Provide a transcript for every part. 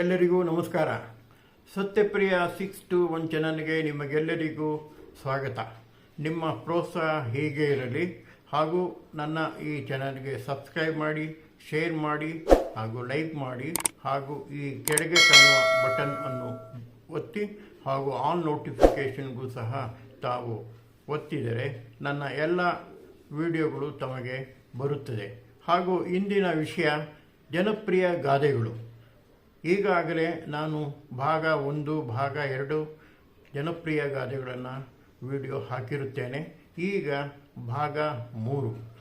ಎಲ್ಲರಿಗೂ ನಮಸ್ಕಾರ. Satyapriya six two one ಚಾನಲ್ಗೆ ನಿಮಗೆಲ್ಲರಿಗೂ ಸ್ವಾಗತ. ನಿಮ್ಮ ಪ್ರೋತ್ಸಾಹ ಹೀಗೆ ಇರಲಿ. ಹಾಗೂ ನನ್ನ ಈ ಚಾನಲ್ಗೆ ಸಬ್ಸ್ಕ್ರೈಬ್ ಮಾಡಿ, ಶೇರ್ ಮಾಡಿ, ಹಾಗೂ ಲೈಕ್ ಮಾಡಿ, ಹಾಗೂ ಈ ಕೆಳಗೆ ಕಾಣುವ ಬಟನ್ ಅನ್ನು ಒತ್ತಿ, ಹಾಗೂ ಆಲ್ ನೋಟಿಫಿಕೇಷನ್ಗೂ ಸಹ ತಾವು ಒತ್ತಿದರೆ ನನ್ನ ಎಲ್ಲ ವಿಡಿಯೋಗಳು ತಮಗೆ ಬರುತ್ತದೆ. ಹಾಗೂ ಇಂದಿನ ವಿಷಯ ಜನಪ್ರಿಯ ಗಾದೆಗಳು. ಈಗಾಗಲೇ ನಾನು ಭಾಗ ಒಂದು, ಭಾಗ ಎರಡು ಜನಪ್ರಿಯ ಗಾದೆಗಳನ್ನು ವಿಡಿಯೋ ಹಾಕಿರುತ್ತೇನೆ. ಈಗ ಭಾಗ ಮೂರು.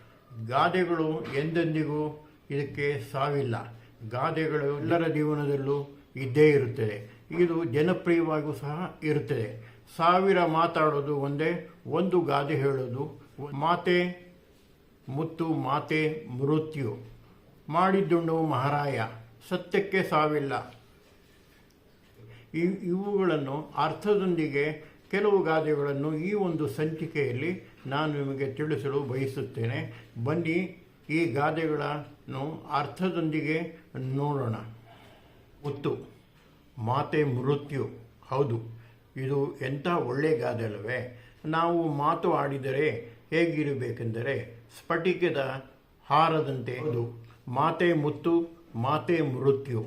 ಗಾದೆಗಳು ಎಂದೆಂದಿಗೂ ಇದಕ್ಕೆ ಸಾವಿಲ್ಲ. ಗಾದೆಗಳು ಎಲ್ಲರ ಜೀವನದಲ್ಲೂ ಇದ್ದೇ ಇರುತ್ತದೆ. ಇದು ಜನಪ್ರಿಯವಾಗೂ ಸಹ ಇರುತ್ತದೆ. ಸಾವಿರ ಮಾತಾಡೋದು ಒಂದೇ, ಒಂದು ಗಾದೆ ಹೇಳೋದು ಮಾತೆ ಮುತ್ತು, ಮಾತೆ ಮೃತ್ಯು. ಮಾಡಿದ್ದುಂಡು ಮಹಾರಾಯ. ಸತ್ಯಕ್ಕೆ ಸಾವಿಲ್ಲ. ಇವ್- ಇವುಗಳನ್ನು ಅರ್ಥದೊಂದಿಗೆ ಕೆಲವು ಗಾದೆಗಳನ್ನು ಈ ಒಂದು ಸಂಚಿಕೆಯಲ್ಲಿ ನಾನು ನಿಮಗೆ ತಿಳಿಸಲು ಬಯಸುತ್ತೇನೆ. ಬನ್ನಿ ಈ ಗಾದೆಗಳನ್ನು ಅರ್ಥದೊಂದಿಗೆ ನೋಡೋಣ. ಮುತ್ತು, ಮಾತೆ ಮೃತ್ಯು. ಹೌದು, ಇದು ಎಂಥ ಒಳ್ಳೆ ಗಾದೆ ಅಲ್ಲವೇ ನಾವು ಮಾತು ಆಡಿದರೆ ಹೇಗಿರಬೇಕೆಂದರೆ ಸ್ಫಟಿಕದ ಹಾರದಂತೆ. ಅದು ಮಾತೆ ಮುತ್ತು ಮಾತೆ ಮೃತ್ಯು.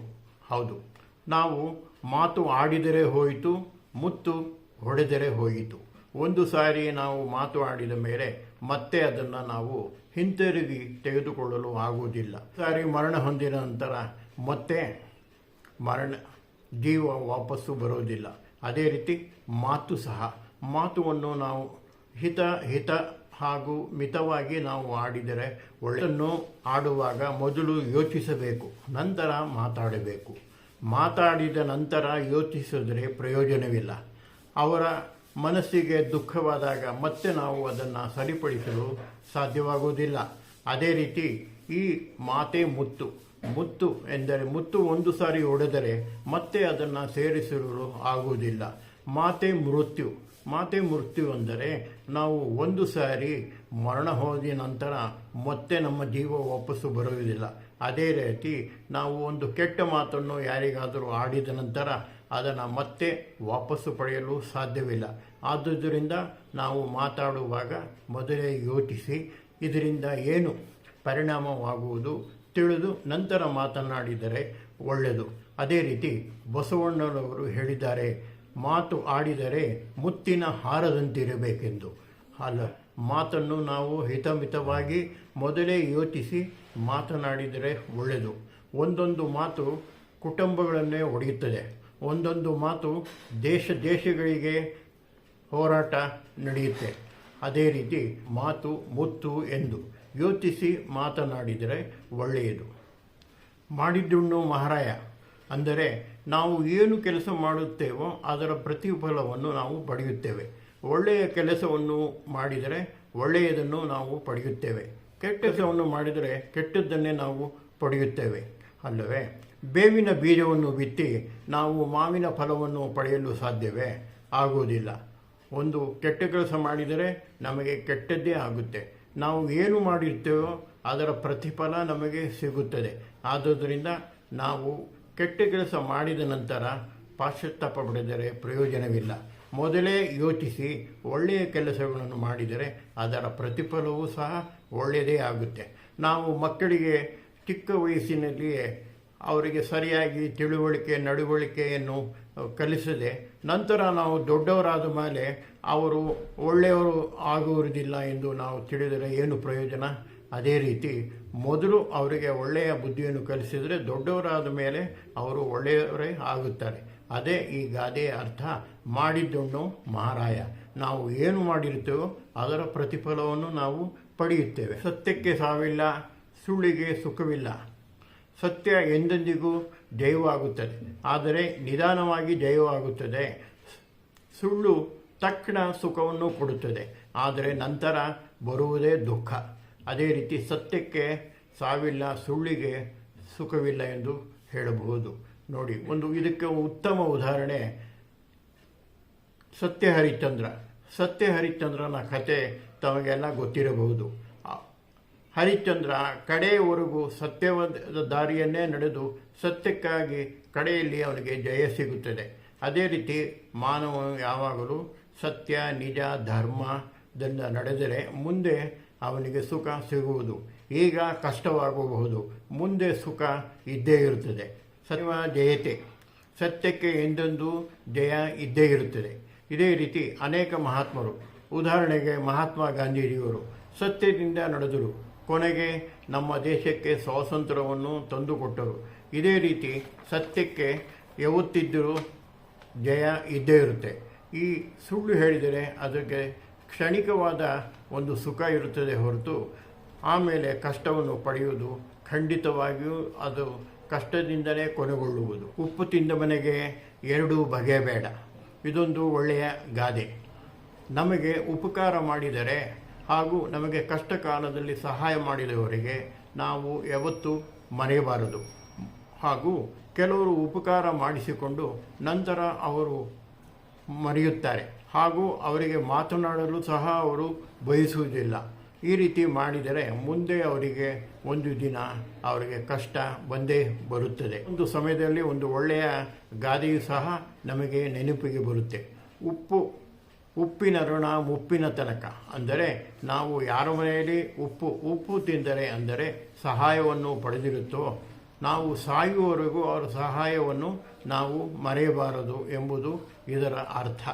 ಹೌದು. ನಾವು ಮಾತು ಆಡಿದರೆ ಹೋಯಿತು, ಮುತ್ತು ಹೊಡೆದರೆ ಹೋಯಿತು. ಒಂದು ಸಾರಿ ನಾವು ಮಾತು ಆಡಿದ ಮೇಲೆ ಮತ್ತೆ ಅದನ್ನು ನಾವು ಹಿಂತಿರುಗಿ ತೆಗೆದುಕೊಳ್ಳಲು ಆಗುವುದಿಲ್ಲ. ಸಾರಿ ಮರಣ ಹೊಂದಿದ ನಂತರ ಮತ್ತೆ ಮರಣ, ಜೀವ ವಾಪಸ್ಸು ಬರೋದಿಲ್ಲ ಅದೇ ರೀತಿ ಮಾತು ಸಹ. ಮಾತುವನ್ನು ನಾವು ಹಿತ ಹಿತ ಹಾಗೂ ಮಿತವಾಗಿ ನಾವು ಆಡಿದರೆ ಒಳ್ಳೆಯನ್ನು ಆಡುವಾಗ ಮೊದಲು ಯೋಚಿಸಬೇಕು, ನಂತರ ಮಾತಾಡಬೇಕು. ಮಾತಾಡಿದ ನಂತರ ಯೋಚಿಸಿದರೆ ಪ್ರಯೋಜನವಿಲ್ಲ. ಅವರ ಮನಸ್ಸಿಗೆ ದುಃಖವಾದಾಗ ಮತ್ತೆ ನಾವು ಅದನ್ನು ಸರಿಪಡಿಸಲು ಸಾಧ್ಯವಾಗುವುದಿಲ್ಲ. ಅದೇ ರೀತಿ ಈ ಮಾತೆ ಮುತ್ತು. ಮುತ್ತು ಎಂದರೆ ಮುತ್ತು ಒಂದು ಸಾರಿ ಒಡೆದರೆ ಮತ್ತೆ ಅದನ್ನು ಸೇರಿಸಲು ಆಗುವುದಿಲ್ಲ. ಮಾತೆ ಮೃತ್ಯು. ಮಾತೆ ಮೃತ್ಯು ಅಂದರೆ ನಾವು ಒಂದು ಸಾರಿ ಮರಣ ಹೋದ ನಂತರ ಮತ್ತೆ ನಮ್ಮ ಜೀವ ವಾಪಸ್ಸು ಬರುವುದಿಲ್ಲ. ಅದೇ ರೀತಿ ನಾವು ಒಂದು ಕೆಟ್ಟ ಮಾತನ್ನು ಯಾರಿಗಾದರೂ ಆಡಿದ ನಂತರ ಅದನ್ನು ಮತ್ತೆ ವಾಪಸ್ಸು ಪಡೆಯಲು ಸಾಧ್ಯವಿಲ್ಲ. ಆದುದರಿಂದ ನಾವು ಮಾತಾಡುವಾಗ ಮೊದಲೇ ಯೋಚಿಸಿ, ಇದರಿಂದ ಏನು ಪರಿಣಾಮವಾಗುವುದು ತಿಳಿದು ನಂತರ ಮಾತನಾಡಿದರೆ ಒಳ್ಳೆಯದು. ಅದೇ ರೀತಿ ಬಸವಣ್ಣನವರು ಹೇಳಿದ್ದಾರೆ ಮಾತು ಆಡಿದರೆ ಮುತ್ತಿನ ಹಾರದಂತಿರಬೇಕೆಂದು. ಅಲ್ಲ, ಮಾತನ್ನು ನಾವು ಹಿತಮಿತವಾಗಿ ಮೊದಲೇ ಯೋಚಿಸಿ ಮಾತನಾಡಿದರೆ ಒಳ್ಳೆಯದು. ಒಂದೊಂದು ಮಾತು ಕುಟುಂಬಗಳನ್ನೇ ಒಡೆಯುತ್ತದೆ. ಒಂದೊಂದು ಮಾತು ದೇಶ ದೇಶಗಳಿಗೆ ಹೋರಾಟ ನಡೆಯುತ್ತೆ. ಅದೇ ರೀತಿ ಮಾತು ಮುತ್ತು ಎಂದು ಯೋಚಿಸಿ ಮಾತನಾಡಿದರೆ ಒಳ್ಳೆಯದು. ಮಾಡಿದ್ದುಣ್ಣು ಮಹಾರಾಯ, ಅಂದರೆ ನಾವು ಏನು ಕೆಲಸ ಮಾಡುತ್ತೇವೋ ಅದರ ಪ್ರತಿಫಲವನ್ನು ನಾವು ಪಡೆಯುತ್ತೇವೆ. ಒಳ್ಳೆಯ ಕೆಲಸವನ್ನು ಮಾಡಿದರೆ ಒಳ್ಳೆಯದನ್ನು ನಾವು ಪಡೆಯುತ್ತೇವೆ. ಕೆಟ್ಟ ಕೆಲಸವನ್ನು ಮಾಡಿದರೆ ಕೆಟ್ಟದ್ದನ್ನೇ ನಾವು ಪಡೆಯುತ್ತೇವೆ. ಅಲ್ಲವೇ? ಬೇವಿನ ಬೀಜವನ್ನು ಬಿತ್ತಿ ನಾವು ಮಾವಿನ ಫಲವನ್ನು ಪಡೆಯಲು ಸಾಧ್ಯವೇ? ಆಗುವುದಿಲ್ಲ. ಒಂದು ಕೆಟ್ಟ ಕೆಲಸ ಮಾಡಿದರೆ ನಮಗೆ ಕೆಟ್ಟದ್ದೇ ಆಗುತ್ತೆ. ನಾವು ಏನು ಮಾಡಿರ್ತೇವೋ ಅದರ ಪ್ರತಿಫಲ ನಮಗೆ ಸಿಗುತ್ತದೆ. ಆದ್ದರಿಂದ ನಾವು ಕೆಟ್ಟ ಕೆಲಸ ಮಾಡಿದ ನಂತರ ಪಾಶ್ಚಾತ್ತಾಪ ಪಡೆದರೆ ಪ್ರಯೋಜನವಿಲ್ಲ. ಮೊದಲೇ ಯೋಚಿಸಿ ಒಳ್ಳೆಯ ಕೆಲಸಗಳನ್ನು ಮಾಡಿದರೆ ಅದರ ಪ್ರತಿಫಲವೂ ಸಹ ಒಳ್ಳೆಯದೇ ಆಗುತ್ತೆ. ನಾವು ಮಕ್ಕಳಿಗೆ ಚಿಕ್ಕ ವಯಸ್ಸಿನಲ್ಲಿಯೇ ಅವರಿಗೆ ಸರಿಯಾಗಿ ತಿಳುವಳಿಕೆ, ನಡವಳಿಕೆಯನ್ನು ಕಲಿಸದೆ ನಂತರ ನಾವು ದೊಡ್ಡವರಾದ ಮೇಲೆ ಅವರು ಒಳ್ಳೆಯವರು ಆಗುವುದಿಲ್ಲ ಎಂದು ನಾವು ತಿಳಿದರೆ ಏನು ಪ್ರಯೋಜನ? ಅದೇ ರೀತಿ ಮೊದಲು ಅವರಿಗೆ ಒಳ್ಳೆಯ ಬುದ್ಧಿಯನ್ನು ಕಲಿಸಿದರೆ ದೊಡ್ಡವರಾದ ಮೇಲೆ ಅವರು ಒಳ್ಳೆಯವರೇ ಆಗುತ್ತಾರೆ. ಅದೇ ಈ ಗಾದೆಯ ಅರ್ಥ, ಮಾಡಿದ್ದುಣ್ಣು ಮಹಾರಾಯ ನಾವು ಏನು ಮಾಡಿರ್ತೇವೋ ಅದರ ಪ್ರತಿಫಲವನ್ನು ನಾವು ಪಡೆಯುತ್ತೇವೆ. ಸತ್ಯಕ್ಕೆ ಸಾವಿಲ್ಲ, ಸುಳ್ಳಿಗೆ ಸುಖವಿಲ್ಲ. ಸತ್ಯ ಎಂದೆಂದಿಗೂ ಜಯವಾಗುತ್ತದೆ ಆದರೆ ನಿಧಾನವಾಗಿ ಜಯವಾಗುತ್ತದೆ ಸುಳ್ಳು ತಕ್ಷಣ ಸುಖವನ್ನು ಕೊಡುತ್ತದೆ. ಆದರೆ ನಂತರ ಬರುವುದೇ ದುಃಖ. ಅದೇ ರೀತಿ ಸತ್ಯಕ್ಕೆ ಸಾವಿಲ್ಲ ಸುಳ್ಳಿಗೆ ಸುಖವಿಲ್ಲ ಎಂದು ಹೇಳಬಹುದು. ನೋಡಿ, ಒಂದು ಇದಕ್ಕೆ ಉತ್ತಮ ಉದಾಹರಣೆ ಸತ್ಯ ಹರಿಶ್ಚಂದ್ರ. ಸತ್ಯ ಹರಿಶ್ಚಂದ್ರನ ಕತೆ ತಮಗೆಲ್ಲ ಗೊತ್ತಿರಬಹುದು. ಹರಿಚಂದ್ರ ಹರಿಶ್ಚಂದ್ರ ಕಡೆಯವರೆಗೂ ಸತ್ಯವಾದ ದಾರಿಯನ್ನೇ ನಡೆದು ಸತ್ಯಕ್ಕಾಗಿ ಕಡೆಯಲ್ಲಿ ಅವನಿಗೆ ಜಯ ಸಿಗುತ್ತದೆ. ಅದೇ ರೀತಿ ಮಾನವ ಯಾವಾಗಲೂ ಸತ್ಯ, ನಿಜ ಧರ್ಮದಿಂದ ನಡೆದರೆ ಮುಂದೆ ಅವನಿಗೆ ಸುಖ ಸಿಗುವುದು. ಈಗ ಕಷ್ಟವಾಗಬಹುದು. ಮುಂದೆ ಸುಖ ಇದ್ದೇ ಇರುತ್ತದೆ. ಸತ್ಯ ಜಯತೆ. ಸತ್ಯಕ್ಕೆ ಎಂದೆಂದೂ ಜಯ ಇದ್ದೇ ಇರುತ್ತದೆ. ಇದೇ ರೀತಿ ಅನೇಕ ಮಹಾತ್ಮರು. ಉದಾಹರಣೆಗೆ ಮಹಾತ್ಮ ಗಾಂಧೀಜಿಯವರು. ಸತ್ಯದಿಂದ ನಡೆದರು. ಕೊನೆಗೆ ನಮ್ಮ ದೇಶಕ್ಕೆ ಸ್ವಾತಂತ್ರ್ಯವನ್ನು ತಂದುಕೊಟ್ಟರು. ಇದೇ ರೀತಿ ಸತ್ಯಕ್ಕೆ ಯಾವತ್ತಿದ್ದರೂ ಜಯ ಇದ್ದೇ ಇರುತ್ತೆ. ಈ ಸುಳ್ಳು ಹೇಳಿದರೆ ಅದಕ್ಕೆ ಕ್ಷಣಿಕವಾದ ಒಂದು ಸುಖ ಇರುತ್ತದೆ ಹೊರತು ಆಮೇಲೆ ಕಷ್ಟವನ್ನು ಪಡೆಯುವುದು, ಖಂಡಿತವಾಗಿಯೂ ಅದು ಕಷ್ಟದಿಂದಲೇ ಕೊನೆಗೊಳ್ಳುವುದು. ಉಪ್ಪು ತಿಂದ ಮನೆಗೆ ಎರಡೂ ಬಗೆ ಬೇಡ. ಇದೊಂದು ಒಳ್ಳೆಯ ಗಾದೆ. ನಮಗೆ ಉಪಕಾರ ಮಾಡಿದರೆ ಹಾಗೂ ನಮಗೆ ಕಷ್ಟ ಕಾಲದಲ್ಲಿ ಸಹಾಯ ಮಾಡಿದವರಿಗೆ ನಾವು ಯಾವತ್ತೂ ಮರೆಯಬಾರದು. ಹಾಗೂ ಕೆಲವರು ಉಪಕಾರ ಮಾಡಿಸಿಕೊಂಡು ನಂತರ ಅವರು ಮರೆಯುತ್ತಾರೆ. ಹಾಗೂ ಅವರಿಗೆ ಮಾತನಾಡಲು ಸಹ ಅವರು ಬಯಸುವುದಿಲ್ಲ. ಈ ರೀತಿ ಮಾಡಿದರೆ ಮುಂದೆ ಅವರಿಗೆ ಒಂದು ದಿನ ಅವರಿಗೆ ಕಷ್ಟ ಬಂದೇ ಬರುತ್ತದೆ. ಒಂದು ಸಮಯದಲ್ಲಿ ಒಂದು ಒಳ್ಳೆಯ ಗಾದೆಯು ಸಹ ನಮಗೆ ನೆನಪಿಗೆ ಬರುತ್ತೆ. ಉಪ್ಪು, ಉಪ್ಪಿನ ಋಣ, ಉಪ್ಪಿನ ತನಕ. ಅಂದರೆ ನಾವು ಯಾರ ಮನೆಯಲ್ಲಿ ಉಪ್ಪು ಉಪ್ಪು ತಿಂದರೆ ಅಂದರೆ ಸಹಾಯವನ್ನು ಪಡೆದಿರುತ್ತೋ, ನಾವು ಸಾಯುವವರೆಗೂ ಅವರ ಸಹಾಯವನ್ನು ನಾವು ಮರೆಯಬಾರದು ಎಂಬುದು ಇದರ ಅರ್ಥ.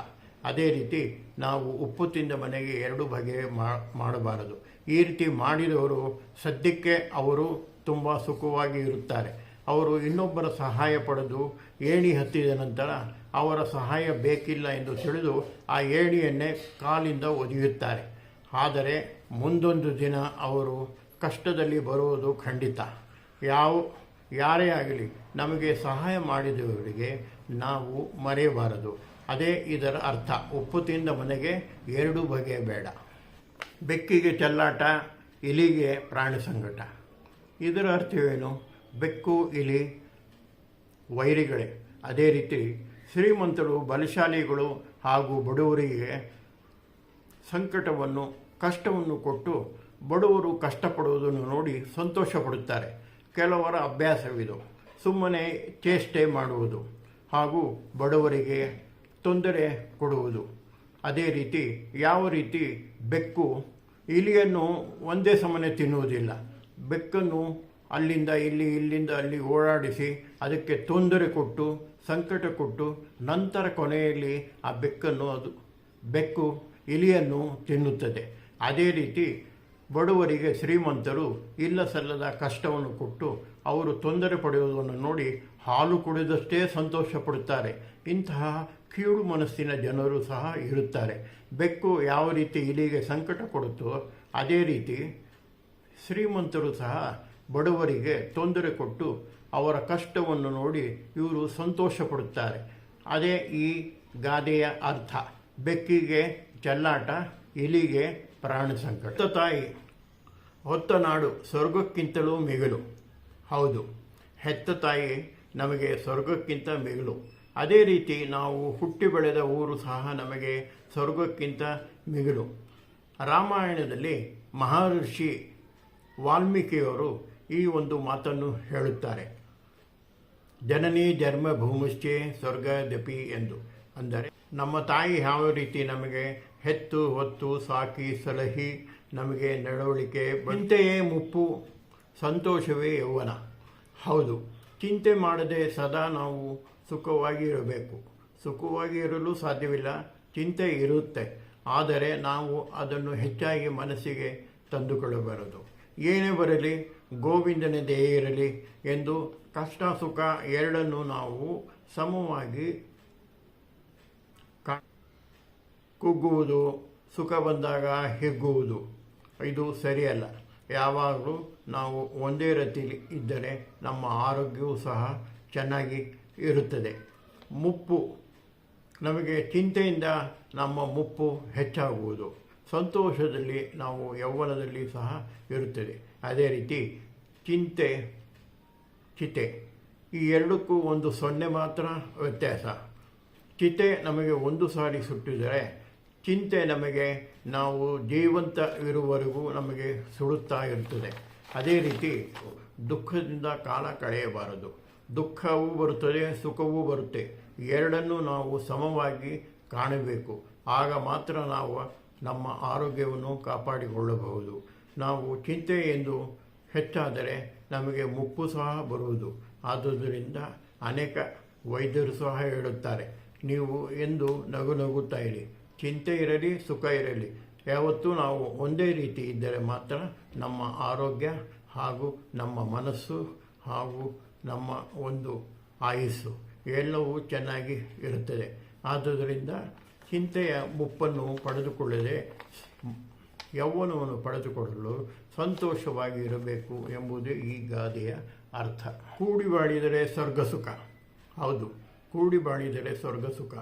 ಅದೇ ರೀತಿ ನಾವು ಉಪ್ಪು ತಿಂದ ಮನೆಗೆ ಎರಡು ಬಗೆ ಮಾಡಬಾರದು. ಈ ರೀತಿ ಮಾಡಿದವರು ಸದ್ಯಕ್ಕೆ ಅವರು ತುಂಬ ಸುಖವಾಗಿ ಇರುತ್ತಾರೆ. ಅವರು ಇನ್ನೊಬ್ಬರ ಸಹಾಯ ಪಡೆದು ಏಣಿ ಹತ್ತಿದ ನಂತರ ಅವರ ಸಹಾಯ ಬೇಕಿಲ್ಲ ಎಂದು ತಿಳಿದು ಆ ಏಣಿಯನ್ನೇ ಕಾಲಿಂದ ಒದೆಯುತ್ತಾರೆ ಆದರೆ ಮುಂದೊಂದು ದಿನ ಅವರು ಕಷ್ಟದಲ್ಲಿ ಬರುವುದು ಖಂಡಿತ. ಯಾವ, ಯಾರೇ ಆಗಲಿ ನಮಗೆ ಸಹಾಯ ಮಾಡಿದವರಿಗೆ ನಾವು ಮರೆಯಬಾರದು. ಅದೇ ಇದರ ಅರ್ಥ. ಉಪ್ಪು ತಿಂದ ಮನೆಗೆ ಎರಡು ಬಗೆ ಬೇಡ. ಬೆಕ್ಕಿಗೆ ಚೆಲ್ಲಾಟ, ಇಲಿಗೆ ಪ್ರಾಣಿ ಸಂಕಟ. ಇದರ ಅರ್ಥವೇನು? ಬೆಕ್ಕು, ಇಲಿ, ವೈರಿಗಳೇ. ಅದೇ ರೀತಿ ಶ್ರೀಮಂತರು, ಬಲಶಾಲಿಗಳು ಹಾಗೂ ಬಡವರಿಗೆ ಸಂಕಟವನ್ನು, ಕಷ್ಟವನ್ನು ಕೊಟ್ಟು ಬಡವರು ಕಷ್ಟಪಡುವುದನ್ನು ನೋಡಿ ಸಂತೋಷ ಪಡುತ್ತಾರೆ ಕೆಲವರ ಅಭ್ಯಾಸವಿದು. ಸುಮ್ಮನೆ ಚೇಷ್ಟೆ ಮಾಡುವುದು ಹಾಗೂ ಬಡವರಿಗೆ ತೊಂದರೆ ಕೊಡುವುದು. ಅದೇ ರೀತಿ ಯಾವ ರೀತಿ ಬೆಕ್ಕು, ಇಲಿಯನ್ನು ಒಂದೇ ಸಮನೆ ತಿನ್ನುವುದಿಲ್ಲ. ಬೆಕ್ಕನ್ನು ಅಲ್ಲಿಂದ ಇಲ್ಲಿ, ಇಲ್ಲಿಂದ ಅಲ್ಲಿ ಓಡಾಡಿಸಿ ಅದಕ್ಕೆ ತೊಂದರೆ ಕೊಟ್ಟು, ಸಂಕಟ ಕೊಟ್ಟು ನಂತರ ಕೊನೆಯಲ್ಲಿ ಆ ಬೆಕ್ಕನ್ನು ಅದು, ಬೆಕ್ಕು, ಇಲಿಯನ್ನು ತಿನ್ನುತ್ತದೆ. ಅದೇ ರೀತಿ ಬಡವರಿಗೆ ಶ್ರೀಮಂತರು ಇಲ್ಲ ಸಲ್ಲದ ಕಷ್ಟವನ್ನು ಕೊಟ್ಟು ಅವರು ತೊಂದರೆ ಪಡೆಯುವುದನ್ನು ನೋಡಿ ಹಾಲು ಕುಡಿದಷ್ಟೇ ಸಂತೋಷ ಪಡುತ್ತಾರೆ ಇಂತಹ ಕೀಳು ಮನಸ್ಸಿನ ಜನರು ಸಹ ಇರುತ್ತಾರೆ. ಬೆಕ್ಕು ಯಾವ ರೀತಿ ಇಲಿಗೆ ಸಂಕಟ ಕೊಡುತ್ತೋ ಅದೇ ರೀತಿ ಶ್ರೀಮಂತರು ಸಹ ಬಡವರಿಗೆ ತೊಂದರೆ ಕೊಟ್ಟು ಅವರ ಕಷ್ಟವನ್ನು ನೋಡಿ ಇವರು ಸಂತೋಷ ಪಡುತ್ತಾರೆ ಅದೇ ಈ ಗಾದೆಯ ಅರ್ಥ. ಬೆಕ್ಕಿಗೆ ಚೆಲ್ಲಾಟ ಇಲಿಗೆ ಪ್ರಾಣ ಸಂಕಟ ತಾಯಿ, ಹೊತ್ತ ನಾಡು, ಸ್ವರ್ಗಕ್ಕಿಂತಲೂ ಮಿಗಿಲು. ಹೌದು, ಹೆತ್ತ ತಾಯಿ ನಮಗೆ ಸ್ವರ್ಗಕ್ಕಿಂತ ಮಿಗಿಲು. ಅದೇ ರೀತಿ ನಾವು ಹುಟ್ಟಿ ಬೆಳೆದ ಊರು ಸಹ ನಮಗೆ ಸ್ವರ್ಗಕ್ಕಿಂತ ಮಿಗಿಲು. ರಾಮಾಯಣದಲ್ಲಿ ಮಹರ್ಷಿ ವಾಲ್ಮೀಕಿಯವರು ಈ ಒಂದು ಮಾತನ್ನು ಹೇಳುತ್ತಾರೆ. ಜನನಿ ಜನ್ಮ ಸ್ವರ್ಗ ದಪಿ ಎಂದು. ಅಂದರೆ, ನಮ್ಮ ತಾಯಿ ಯಾವ ರೀತಿ ನಮಗೆ ಹೆತ್ತು, ಹೊತ್ತು, ಸಾಕಿ, ಸಲಹಿ, ನಮಗೆ ನಡವಳಿಕೆ, ಬಂತೆಯೇ ಮುಪ್ಪು ಸಂತೋಷವೇ ಯೌವನ. ಹೌದು, ಚಿಂತೆ ಮಾಡದೆ ಸದಾ ನಾವು ಸುಖವಾಗಿ ಇರಬೇಕು ಸುಖವಾಗಿ ಇರಲು ಸಾಧ್ಯವಿಲ್ಲ, ಚಿಂತೆ ಇರುತ್ತೆ. ಆದರೆ ನಾವು ಅದನ್ನು ಹೆಚ್ಚಾಗಿ ಮನಸ್ಸಿಗೆ ತಂದುಕೊಳ್ಳಬಾರದು. ಏನೇ ಬರಲಿ, ಗೋವಿಂದನ ದೇಹ ಇರಲಿ ಎಂದು ಕಷ್ಟ ಸುಖ ಎರಡನ್ನು ನಾವು ಸಮವಾಗಿ ಕುಗ್ಗುವುದು, ಸುಖ ಬಂದಾಗ ಹಿಗ್ಗುವುದು. ಇದು ಸರಿಯಲ್ಲ. ಯಾವಾಗಲೂ ನಾವು ಒಂದೇ ರೀತಿಯಲ್ಲಿ ಇದ್ದರೆ ನಮ್ಮ ಆರೋಗ್ಯವೂ ಸಹ ಚೆನ್ನಾಗಿ ಇರುತ್ತದೆ. ಮುಪ್ಪು, ನಮಗೆ ಚಿಂತೆಯಿಂದ ನಮ್ಮ ಮುಪ್ಪು ಹೆಚ್ಚಾಗುವುದು. ಸಂತೋಷದಲ್ಲಿ ನಾವು ಯೌವನದಲ್ಲಿ ಸಹ ಇರುತ್ತದೆ. ಅದೇ ರೀತಿ ಚಿಂತೆ, ಚಿತೆ, ಈ ಎರಡಕ್ಕೂ ಒಂದು ಸೊನ್ನೆ ಮಾತ್ರ ವ್ಯತ್ಯಾಸ. ಚಿತೆ ನಮಗೆ ಒಂದು ಸಾರಿ ಸುಟ್ಟಿದರೆ ಚಿಂತೆ ನಮಗೆ ನಾವು ಜೀವಂತ ಇರುವವರೆಗೂ ನಮಗೆ ಸುಡುತ್ತಾ ಇರುತ್ತದೆ ಅದೇ ರೀತಿ ದುಃಖದಿಂದ ಕಾಲ ಕಳೆಯಬಾರದು. ದುಃಖವೂ ಬರುತ್ತದೆ, ಸುಖವೂ ಬರುತ್ತೆ. ಎರಡನ್ನೂ ನಾವು ಸಮವಾಗಿ ಕಾಣಬೇಕು. ಆಗ ಮಾತ್ರ ನಾವು ನಮ್ಮ ಆರೋಗ್ಯವನ್ನು ಕಾಪಾಡಿಕೊಳ್ಳಬಹುದು. ನಾವು ಚಿಂತೆ ಎಂದು ಹೆಚ್ಚಾದರೆ ನಮಗೆ ಮುಪ್ಪು ಸಹ ಬರುವುದು. ಆದುದರಿಂದ ಅನೇಕ ವೈದ್ಯರು ಸಹ ಹೇಳುತ್ತಾರೆ, ನೀವು ಎಂದು ನಗು ನಗುತ್ತಾ ಇರಿ. ಚಿಂತೆ ಇರಲಿ, ಸುಖ ಇರಲಿ. ಯಾವತ್ತೂ ನಾವು ಒಂದೇ ರೀತಿ ಇದ್ದರೆ ಮಾತ್ರ ನಮ್ಮ ಆರೋಗ್ಯ ಹಾಗೂ ನಮ್ಮ ಮನಸ್ಸು ಹಾಗೂ ನಮ್ಮ ಒಂದು ಆಯುಸ್ಸು ಎಲ್ಲವೂ ಚೆನ್ನಾಗಿ ಇರುತ್ತದೆ. ಆದುದರಿಂದ ಚಿಂತೆಯ ಮುಪ್ಪನ್ನು ಪಡೆದುಕೊಳ್ಳದೆ ಯೌವನವನ್ನು ಪಡೆದುಕೊಳ್ಳಲು ಸಂತೋಷವಾಗಿ ಇರಬೇಕು ಎಂಬುದೇ ಈ ಗಾದೆಯ ಅರ್ಥ. ಕೂಡಿ ಬಾಳಿದರೆ ಸ್ವರ್ಗ ಸುಖ ಹೌದು, ಕೂಡಿ ಬಾಳಿದರೆ ಸ್ವರ್ಗ ಸುಖ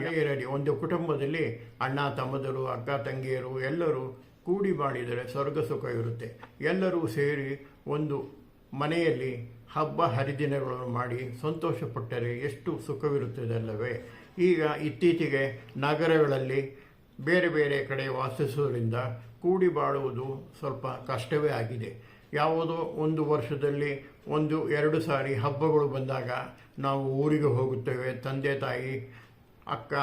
ಇರಲಿ ಒಂದು ಕುಟುಂಬದಲ್ಲಿ ಅಣ್ಣ, ತಮ್ಮದರು, ಅಕ್ಕ, ತಂಗಿಯರು ಎಲ್ಲರೂ ಕೂಡಿ ಬಾಳಿದರೆ ಸ್ವರ್ಗ ಸುಖ ಇರುತ್ತೆ. ಎಲ್ಲರೂ ಸೇರಿ ಒಂದು ಮನೆಯಲ್ಲಿ ಹಬ್ಬ ಹರಿದಿನಗಳನ್ನು ಮಾಡಿ ಸಂತೋಷಪಟ್ಟರೆ ಎಷ್ಟು ಸುಖವಿರುತ್ತದಲ್ಲವೇ ಈಗ ಇತ್ತೀಚೆಗೆ ನಗರಗಳಲ್ಲಿ ಬೇರೆ ಬೇರೆ ಕಡೆ ವಾಸಿಸುವುದರಿಂದ ಕೂಡಿ ಬಾಳುವುದು ಸ್ವಲ್ಪ ಕಷ್ಟವೇ ಆಗಿದೆ. ಯಾವುದೋ ಒಂದು ವರ್ಷದಲ್ಲಿ ಒಂದು ಎರಡು ಸಾರಿ ಹಬ್ಬಗಳು ಬಂದಾಗ ನಾವು ಊರಿಗೆ ಹೋಗುತ್ತೇವೆ, ತಂದೆ ತಾಯಿ ಅಕ್ಕ,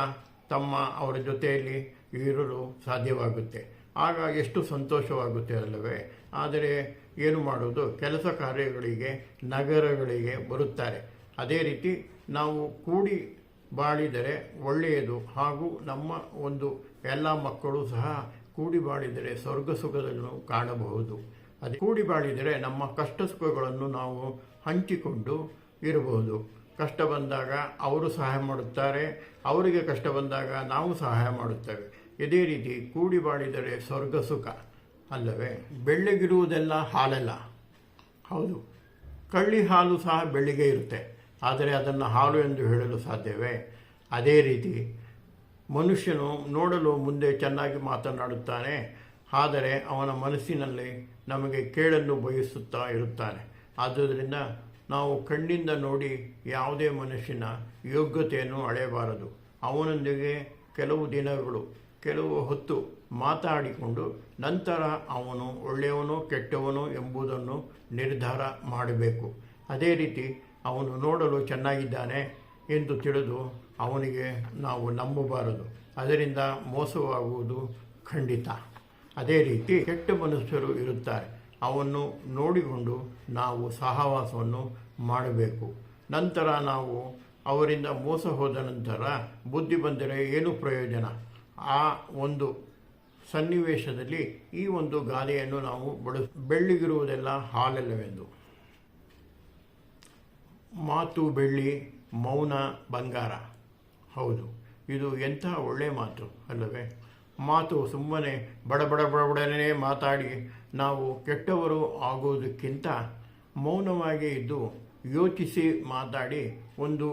ತಮ್ಮ, ಅವರ ಜೊತೆಯಲ್ಲಿ ಇರಲು ಸಾಧ್ಯವಾಗುತ್ತೆ. ಆಗ ಎಷ್ಟು ಸಂತೋಷವಾಗುತ್ತೆ ಅಲ್ಲವೇ? ಆದರೆ ಏನು ಮಾಡುವುದು? ಕೆಲಸ ಕಾರ್ಯಗಳಿಗೆ, ನಗರಗಳಿಗೆ ಬರುತ್ತಾರೆ. ಅದೇ ರೀತಿ ನಾವು ಕೂಡಿ ಬಾಳಿದರೆ ಒಳ್ಳೆಯದು. ಹಾಗೂ ನಮ್ಮ ಒಂದು ಎಲ್ಲ ಮಕ್ಕಳು ಸಹ ಕೂಡಿ ಬಾಳಿದರೆ ಸ್ವರ್ಗ ಸುಖದನ್ನು ಕಾಣಬಹುದು. ಅದೇ ಕೂಡಿ ಬಾಳಿದರೆ ನಮ್ಮ ಕಷ್ಟ ಸುಖಗಳನ್ನು ನಾವು ಹಂಚಿಕೊಂಡು ಇರಬಹುದು. ಕಷ್ಟ ಬಂದಾಗ ಅವರು ಸಹಾಯ ಮಾಡುತ್ತಾರೆ, ಅವರಿಗೆ ಕಷ್ಟ ಬಂದಾಗ ನಾವು ಸಹಾಯ ಮಾಡುತ್ತೇವೆ. ಇದೇ ರೀತಿ ಕೂಡಿ ಬಾಳಿದರೆ ಸ್ವರ್ಗ ಸುಖ ಅಲ್ಲವೇ? ಬೆಳ್ಳಗಿರುವುದೆಲ್ಲ ಹಾಲಲ್ಲ. ಹೌದು. ಕಳ್ಳಿ ಹಾಲು ಸಹ ಬೆಳ್ಳಿಗೆ ಇರುತ್ತೆ. ಆದರೆ ಅದನ್ನು ಹಾಲು ಎಂದು ಹೇಳಲು ಸಾಧ್ಯವೇ? ಅದೇ ರೀತಿ ಮನುಷ್ಯನು ನೋಡಲು ಮುಂದೆ ಚೆನ್ನಾಗಿ ಮಾತನಾಡುತ್ತಾನೆ, ಆದರೆ ಅವನ ಮನಸ್ಸಿನಲ್ಲಿ ನಮಗೆ ಕೇಳಲು ಬಯಸುತ್ತಾ ಇರುತ್ತಾನೆ. ಆದುದರಿಂದ ನಾವು ಕಣ್ಣಿಂದ ನೋಡಿ ಯಾವುದೇ ಮನುಷ್ಯನ ಯೋಗ್ಯತೆಯನ್ನು ಅಳೆಯಬಾರದು. ಅವನೊಂದಿಗೆ ಕೆಲವು ದಿನಗಳು, ಕೆಲವು ಹೊತ್ತು ಮಾತಾಡಿಕೊಂಡು ನಂತರ ಅವನು ಒಳ್ಳೆಯವನು ಕೆಟ್ಟವನು ಎಂಬುದನ್ನು ನಿರ್ಧಾರ ಮಾಡಬೇಕು. ಅದೇ ರೀತಿ ಅವನು ನೋಡಲು ಚೆನ್ನಾಗಿದ್ದಾನೆ ಎಂದು ತಿಳಿದು ಅವನಿಗೆ ನಾವು ನಂಬಬಾರದು. ಅದರಿಂದ ಮೋಸವಾಗುವುದು ಖಂಡಿತ. ಅದೇ ರೀತಿ ಕೆಟ್ಟ ಮನುಷ್ಯರು ಇರುತ್ತಾರೆ. ಅವನ್ನು ನೋಡಿಕೊಂಡು ನಾವು ಸಹವಾಸವನ್ನು ಮಾಡಬೇಕು. ನಂತರ ನಾವು ಅವರಿಂದ ಮೋಸ ಹೋದ ನಂತರ ಬುದ್ಧಿ ಬಂದರೆ ಏನು ಪ್ರಯೋಜನ? ಆ ಒಂದು ಸನ್ನಿವೇಶದಲ್ಲಿ ಈ ಒಂದು ಗಾದೆಯನ್ನು ನಾವು ಬಳಸ, ಬೆಳ್ಳಿಗಿರುವುದೆಲ್ಲ ಹಾಲಲ್ಲವೆಂದು. ಮಾತು, ಬೆಳ್ಳಿ, ಮೌನ, ಬಂಗಾರ. ಹೌದು, ಇದು ಎಂಥ ಒಳ್ಳೆಯ ಮಾತು ಅಲ್ಲವೇ? ಮಾತು ಸುಮ್ಮನೆ ಬಡ ಬಡ ಬಡಬಡನೆ ಮಾತಾಡಿ ನಾವು ಕೆಟ್ಟವರು ಆಗೋದಕ್ಕಿಂತ ಮೌನವಾಗಿ ಇದ್ದು ಯೋಚಿಸಿ ಮಾತಾಡಿ ಒಂದು,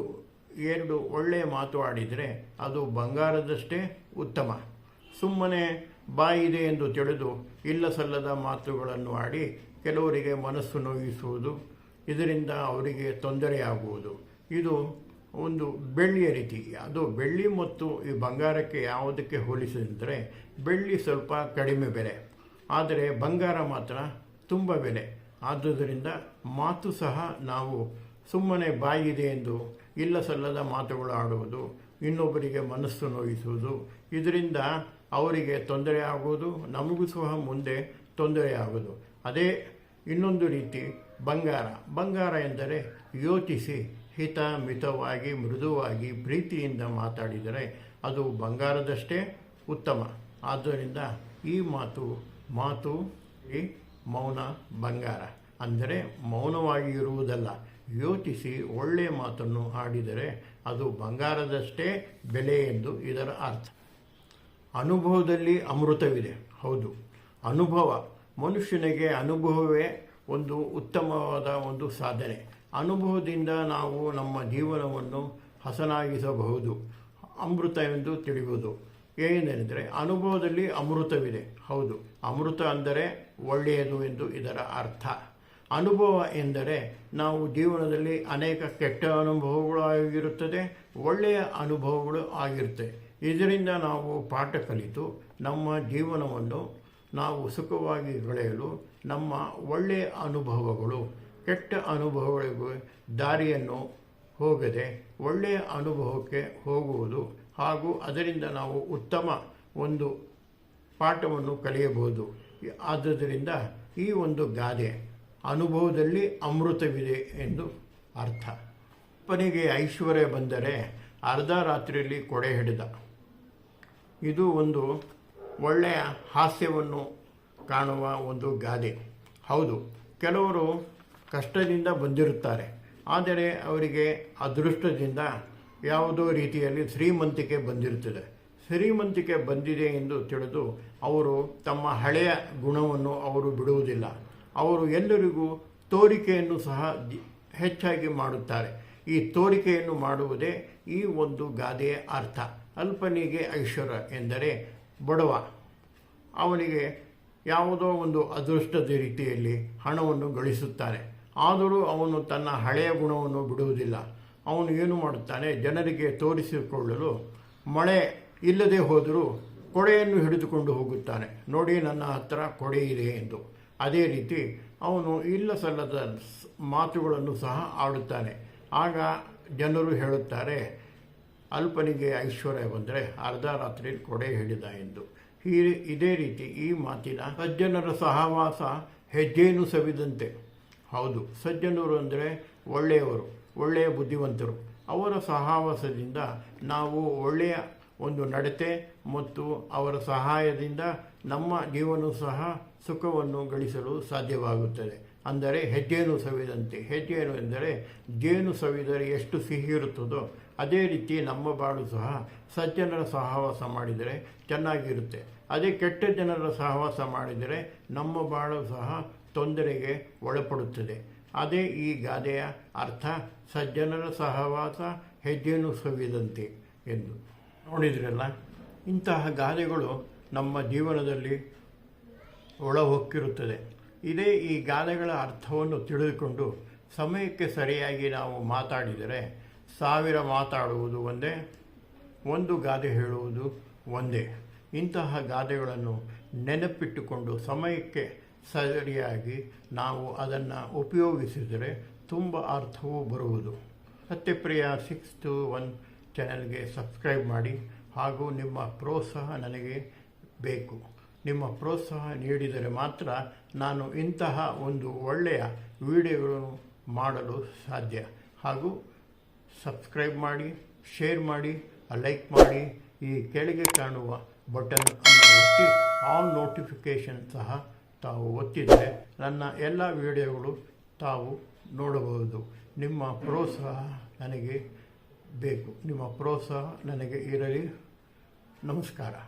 ಎರಡು ಒಳ್ಳೆಯ ಮಾತು ಆಡಿದರೆ ಅದು ಬಂಗಾರದಷ್ಟೇ ಉತ್ತಮ. ಸುಮ್ಮನೆ ಬಾಯಿದೆ ಎಂದು ತಿಳಿದು ಇಲ್ಲ ಸಲ್ಲದ ಮಾತುಗಳನ್ನು ಆಡಿ ಕೆಲವರಿಗೆ ಮನಸ್ಸು ನೋಯಿಸುವುದು, ಇದರಿಂದ ಅವರಿಗೆ ತೊಂದರೆಯಾಗುವುದು. ಇದು ಒಂದು ಬೆಳ್ಳಿಯ ರೀತಿ, ಅದು ಬೆಳ್ಳಿ ಮತ್ತು ಈ ಬಂಗಾರಕ್ಕೆ ಯಾವುದಕ್ಕೆ ಹೋಲಿಸಿದರೆ ಬೆಳ್ಳಿ ಸ್ವಲ್ಪ ಕಡಿಮೆ ಬೆಲೆ, ಆದರೆ ಬಂಗಾರ ಮಾತ್ರ ತುಂಬ ಬೆಲೆ. ಆದುದರಿಂದ ಮಾತು ಸಹ ನಾವು ಸುಮ್ಮನೆ ಬಾಯಿದೆ ಎಂದು ಇಲ್ಲ ಸಲ್ಲದ ಮಾತುಗಳು ಆಡುವುದು, ಇನ್ನೊಬ್ಬರಿಗೆ ಮನಸ್ಸು ನೋಯಿಸುವುದು, ಇದರಿಂದ ಅವರಿಗೆ ತೊಂದರೆ ಆಗುವುದು, ನಮಗೂ ಸಹ ಮುಂದೆ ತೊಂದರೆ ಆಗುವುದು. ಅದೇ ಇನ್ನೊಂದು ರೀತಿ ಬಂಗಾರ. ಬಂಗಾರ ಎಂದರೆ ಯೋಚಿಸಿ ಹಿತ, ಮಿತವಾಗಿ, ಮೃದುವಾಗಿ ಪ್ರೀತಿಯಿಂದ ಮಾತಾಡಿದರೆ ಅದು ಬಂಗಾರದಷ್ಟೇ ಉತ್ತಮ. ಆದ್ದರಿಂದ ಈ ಮಾತು ಮಾತು ಈ ಮೌನ ಬಂಗಾರ. ಅಂದರೆ ಮೌನವಾಗಿ ಇರುವುದಲ್ಲ, ಯೋಚಿಸಿ ಒಳ್ಳೆಯ ಮಾತನ್ನು ಆಡಿದರೆ ಅದು ಬಂಗಾರದಷ್ಟೇ ಬೆಲೆ ಎಂದು ಇದರ ಅರ್ಥ. ಅನುಭವದಲ್ಲಿ ಅಮೃತವಿದೆ, ಹೌದು. ಅನುಭವ, ಮನುಷ್ಯನಿಗೆ ಅನುಭವವೇ ಒಂದು ಉತ್ತಮವಾದ ಒಂದು ಸಾಧನೆ. ಅನುಭವದಿಂದ ನಾವು ನಮ್ಮ ಜೀವನವನ್ನು ಹಸನಾಗಿಸಬಹುದು. ಅಮೃತ ಎಂದು ತಿಳಿಯುವುದು. ಏನೆಂದರೆ, ಅನುಭವದಲ್ಲಿ ಅಮೃತವಿದೆ. ಹೌದು, ಅಮೃತ ಅಂದರೆ ಒಳ್ಳೆಯದು ಎಂದು ಇದರ ಅರ್ಥ. ಅನುಭವ ಎಂದರೆ ನಾವು ಜೀವನದಲ್ಲಿ ಅನೇಕ ಕೆಟ್ಟ ಅನುಭವಗಳು ಆಗಿರುತ್ತದೆ, ಒಳ್ಳೆಯ ಅನುಭವಗಳು ಆಗಿರುತ್ತೆ. ಇದರಿಂದ ನಾವು ಪಾಠ ಕಲಿತು ನಮ್ಮ ಜೀವನವನ್ನು ನಾವು ಸುಖವಾಗಿ ಬೆಳೆಯಲು ನಮ್ಮ ಒಳ್ಳೆಯ ಅನುಭವಗಳು ಕೆಟ್ಟ ಅನುಭವಗಳಿಗೂ ದಾರಿಯನ್ನು ಹೋಗದೆ ಒಳ್ಳೆಯ ಅನುಭವಕ್ಕೆ ಹೋಗುವುದು ಹಾಗೂ ಅದರಿಂದ ನಾವು ಉತ್ತಮ ಒಂದು ಪಾಠವನ್ನು ಕಲಿಯಬಹುದು. ಆದ್ದರಿಂದ ಈ ಒಂದು ಗಾದೆ ಅನುಭವದಲ್ಲಿ ಅಮೃತವಿದೆ ಎಂದು ಅರ್ಥ. ಅಪ್ಪನಿಗೆ ಐಶ್ವರ್ಯ ಬಂದರೆ ಅರ್ಧ ರಾತ್ರಿಯಲ್ಲಿ ಕೊಡೆ ಹಿಡಿದ. ಇದು ಒಂದು ಒಳ್ಳೆಯ ಹಾಸ್ಯವನ್ನು ಕಾಣುವ ಒಂದು ಗಾದೆ. ಹೌದು, ಕೆಲವರು ಕಷ್ಟದಿಂದ ಬಂದಿರುತ್ತಾರೆ. ಆದರೆ ಅವರಿಗೆ ಅದೃಷ್ಟದಿಂದ ಯಾವುದೋ ರೀತಿಯಲ್ಲಿ ಶ್ರೀಮಂತಿಕೆ ಬಂದಿರುತ್ತದೆ. ಶ್ರೀಮಂತಿಕೆ ಬಂದಿದೆ ಎಂದು ತಿಳಿದು ಅವರು ತಮ್ಮ ಹಳೆಯ ಗುಣವನ್ನು ಅವರು ಬಿಡುವುದಿಲ್ಲ. ಅವರು ಎಲ್ಲರಿಗೂ ತೋರಿಕೆಯನ್ನು ಸಹ ಹೆಚ್ಚಾಗಿ ಮಾಡುತ್ತಾರೆ. ಈ ತೋರಿಕೆಯನ್ನು ಮಾಡುವುದೇ ಈ ಒಂದು ಗಾದೆಯ ಅರ್ಥ. ಅಲ್ಪನಿಗೆ ಐಶ್ವರ್ಯ ಎಂದರೆ ಬಡವ. ಅವನಿಗೆ ಯಾವುದೋ ಒಂದು ಅದೃಷ್ಟದ ರೀತಿಯಲ್ಲಿ ಹಣವನ್ನು ಗಳಿಸುತ್ತಾನೆ ಆದರೂ ಅವನು ತನ್ನ ಹಳೆಯ ಗುಣವನ್ನು ಬಿಡುವುದಿಲ್ಲ. ಅವನು ಏನು ಮಾಡುತ್ತಾನೆ? ಜನರಿಗೆ ತೋರಿಸಿಕೊಳ್ಳಲು ಮಳೆ ಇಲ್ಲದೆ ಹೋದರೂ ಕೊಡೆಯನ್ನು ಹಿಡಿದುಕೊಂಡು ಹೋಗುತ್ತಾನೆ. ನೋಡಿ, ನನ್ನ ಹತ್ರ ಕೊಡೆ ಇದೆ ಎಂದು. ಅದೇ ರೀತಿ ಅವನು ಇಲ್ಲ ಸಲ್ಲದ ಮಾತುಗಳನ್ನು ಸಹ ಆಡುತ್ತಾನೆ. ಆಗ ಜನರು ಹೇಳುತ್ತಾರೆ, ಅಲ್ಪನಿಗೆ ಐಶ್ವರ್ಯ ಬಂದರೆ ಅರ್ಧ ರಾತ್ರಿ ಕೊಡೆ ಹಿಡಿದ ಎಂದು. ಈ ಇದೇ ರೀತಿ ಈ ಮಾತಿನ ಸಜ್ಜನರ ಸಹವಾಸ ಹೆಜ್ಜೆಯನ್ನು ಸವಿದಂತೆ. ಹೌದು. ಸಜ್ಜನರು ಅಂದರೆ ಒಳ್ಳೆಯವರು, ಒಳ್ಳೆಯ ಬುದ್ಧಿವಂತರು. ಅವರ ಸಹವಾಸದಿಂದ ನಾವು ಒಳ್ಳೆಯ ಒಂದು ನಡತೆ ಮತ್ತು ಅವರ ಸಹಾಯದಿಂದ ನಮ್ಮ ಜೀವನ ಸಹ ಸುಖವನ್ನು ಗಳಿಸಲು ಸಾಧ್ಯವಾಗುತ್ತದೆ. ಅಂದರೆ ಹೆಜ್ಜೇನು ಸವಿದಂತೆ. ಹೆಜ್ಜೇನು ಎಂದರೆ ಜೇನು ಸವಿದರೆ ಎಷ್ಟು ಸಿಹಿ ಇರುತ್ತದೋ ಅದೇ ರೀತಿ ನಮ್ಮ ಬಾಳು ಸಹ ಸಜ್ಜನರ ಸಹವಾಸ ಮಾಡಿದರೆ ಚೆನ್ನಾಗಿರುತ್ತೆ. ಅದೇ ಕೆಟ್ಟ ಜನರ ಸಹವಾಸ ಮಾಡಿದರೆ ನಮ್ಮ ಬಾಳು ಸಹ ತೊಂದರೆಗೆ ಒಳಪಡುತ್ತದೆ. ಅದೇ ಈ ಗಾದೆಯ ಅರ್ಥ ಸಜ್ಜನರ ಸಹವಾಸ ಹೆಜ್ಜೆಯನ್ನು ಸವಿದಂತೆ ಎಂದು. ನೋಡಿದ್ರಲ್ಲ, ಇಂತಹ ಗಾದೆಗಳು ನಮ್ಮ ಜೀವನದಲ್ಲಿ ಒಳಹೊಕ್ಕಿರುತ್ತದೆ. ಇದೇ ಈ ಗಾದೆಗಳ ಅರ್ಥವನ್ನು ತಿಳಿದುಕೊಂಡು ಸಮಯಕ್ಕೆ ಸರಿಯಾಗಿ ನಾವು ಮಾತಾಡಿದರೆ ಸಾವಿರ ಮಾತಾಡುವುದು ಒಂದೇ, ಒಂದು ಗಾದೆ ಹೇಳುವುದು ಒಂದೇ. ಇಂತಹ ಗಾದೆಗಳನ್ನು ನೆನಪಿಟ್ಟುಕೊಂಡು ಸಮಯಕ್ಕೆ ಸರಿಯಾಗಿ ನಾವು ಅದನ್ನು ಉಪಯೋಗಿಸಿದರೆ ತುಂಬ ಅರ್ಥವೂ ಬರುವುದು. ಸತ್ಯಪ್ರಿಯ ಸಿಕ್ಸ್ ಟು ಒನ್ ಚಾನೆಲ್ಗೆ ಸಬ್ಸ್ಕ್ರೈಬ್ ಮಾಡಿ ಹಾಗೂ ನಿಮ್ಮ ಪ್ರೋತ್ಸಾಹ ನನಗೆ ಬೇಕು. ನಿಮ್ಮ ಪ್ರೋತ್ಸಾಹ ನೀಡಿದರೆ ಮಾತ್ರ ನಾನು ಇಂತಹ ಒಂದು ಒಳ್ಳೆಯ ವಿಡಿಯೋಗಳನ್ನು ಮಾಡಲು ಸಾಧ್ಯ. ಹಾಗೂ ಸಬ್ಸ್ಕ್ರೈಬ್ ಮಾಡಿ, ಶೇರ್ ಮಾಡಿ, ಲೈಕ್ ಮಾಡಿ, ಈ ಕೆಳಗೆ ಕಾಣುವ ಬಟನ್ ಅನ್ನು ಒತ್ತಿ, ಆಲ್ ನೋಟಿಫಿಕೇಷನ್ ಸಹ ತಾವು ಒತ್ತಿದರೆ ನನ್ನ ಎಲ್ಲ ವಿಡಿಯೋಗಳು ತಾವು ನೋಡಬಹುದು. ನಿಮ್ಮ ಪ್ರೋತ್ಸಾಹ ನನಗೆ ಬೇಕು. ನಿಮ್ಮ ಪ್ರೋತ್ಸಾಹ ನನಗೆ ಇರಲಿ. ನಮಸ್ಕಾರ.